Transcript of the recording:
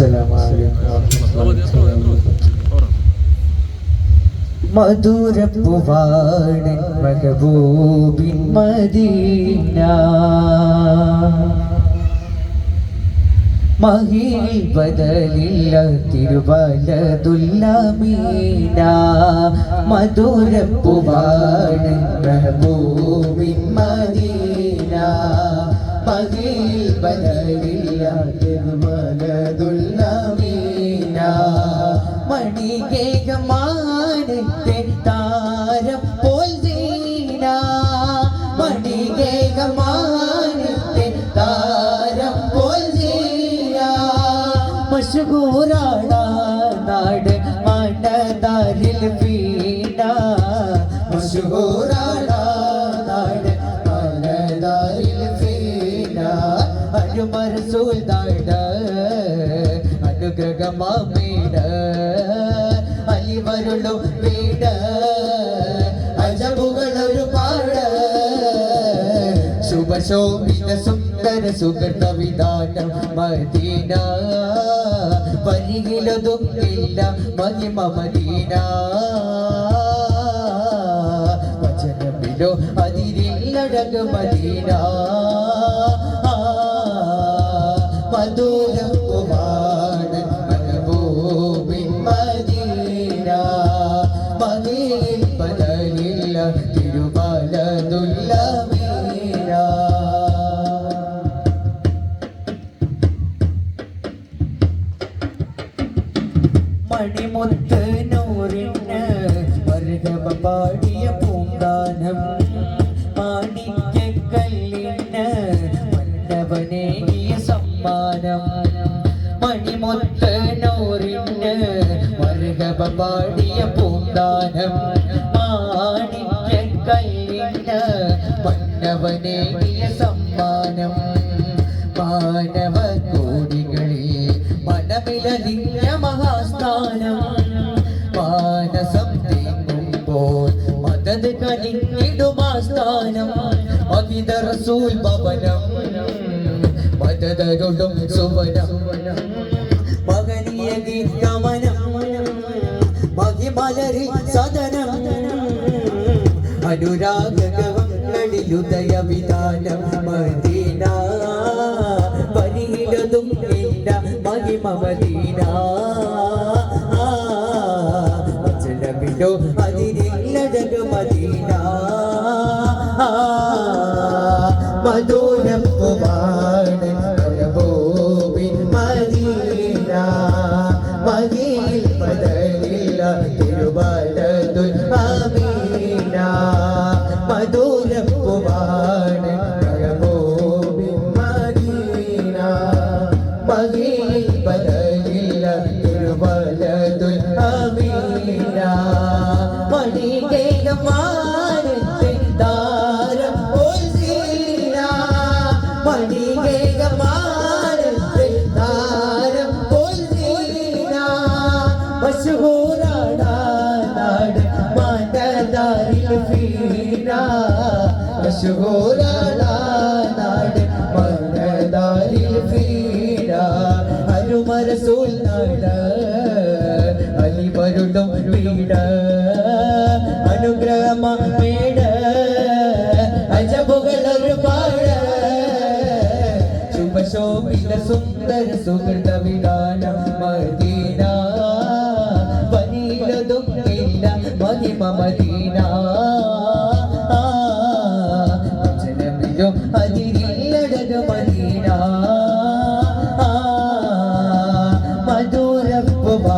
السلام عليكم ورحمة الله وبركاته മധുരപ്പുവാടൻ മഹബൂബിൻ Medina മഹിൽ ബദലില്ല തിരുവലതുല്ലമീന മധുരപ്പുവാടൻ മഹബൂബിൻ Medina മഹിൽ ബദലില്ല തിരുവലതുല്ലമീന മണികേകമാനത്തെ താരം പോൽ ദീന. മണികേകമാനത്തെ താരം പോൽ ദീന. മഷഹൂറാണ നാട് മണ്ടതാരിൽ വീണ. മഷഹൂറാണ അനുമർ സുൽദാട് അനുഗ്രഹമാമീട അലിവരുളു വീട അജബുകളൊരു പാട ശുഭശോഭിത സുന്ദര സുഗത വിധാനം മദീന പരികിലതുമില്ല മഹിമ മദീന. വചനമിലോ അതിരില്ലടങ്ങ് മദീന. മധുരകുമാരൻ മഹബൂബിൻ മദീന. മദീൻ ബദലില്ല തിരുമലതുല്ല മീര മണിമുത്ത് നൂറിന് മരുതമ പാടിയ പൂങ്കാനം. മരുതമ പൂന്താനം പൂങ്കാനം മാണിക്യക്കല്ലിന് മന്നവനേകിയ സമ്മാനം. മാനവ കോടികളെ മനമിലലിഞ്ഞ മഹാസ്ഥാനം. മാനസം തേങ്ങുമ്പോൾ മദത് കനിഞ്ഞിടുമാസ്ഥാനം മഹിത റസൂൽ ഭവനം മദതരുടും സുവനം. മകനീയ ഗമനം മഹിമലരിൽ സദനം. അനുരാഗവങ്ങളിലുദയവിധാനം മദീന. പരിയിലതും ഇല്ല മഹിമ മദീന വചനമിലോ അതിരില്ല ജഗ മദീന മധുരം കുമാരൻ പദലില്ല തിരുവലതുൽ അമീന മധുരം കുമാരൻ മലബോബിൻ മദീന മകീൽ പദലില്ല തിരുവലതുൽ അമീന മണികേകമാനത്തെ താരം പോൽ സീന ഫീന മഷഹൂറാണ് നാട് മാനദാരിൽ ഫീന അരുമരസൂൽ നാട് അലിവരുടും വീട്. അനുഗ്രഹമേട് അജബുകൾ ഒരുപാട്. ശുഭശോഭിത സുന്ദര സുഹൃത വിധാനം മദീന. വനീലതും ഇല്ല മഹിമ മദീന. മദീന മധുരപ്പുവാ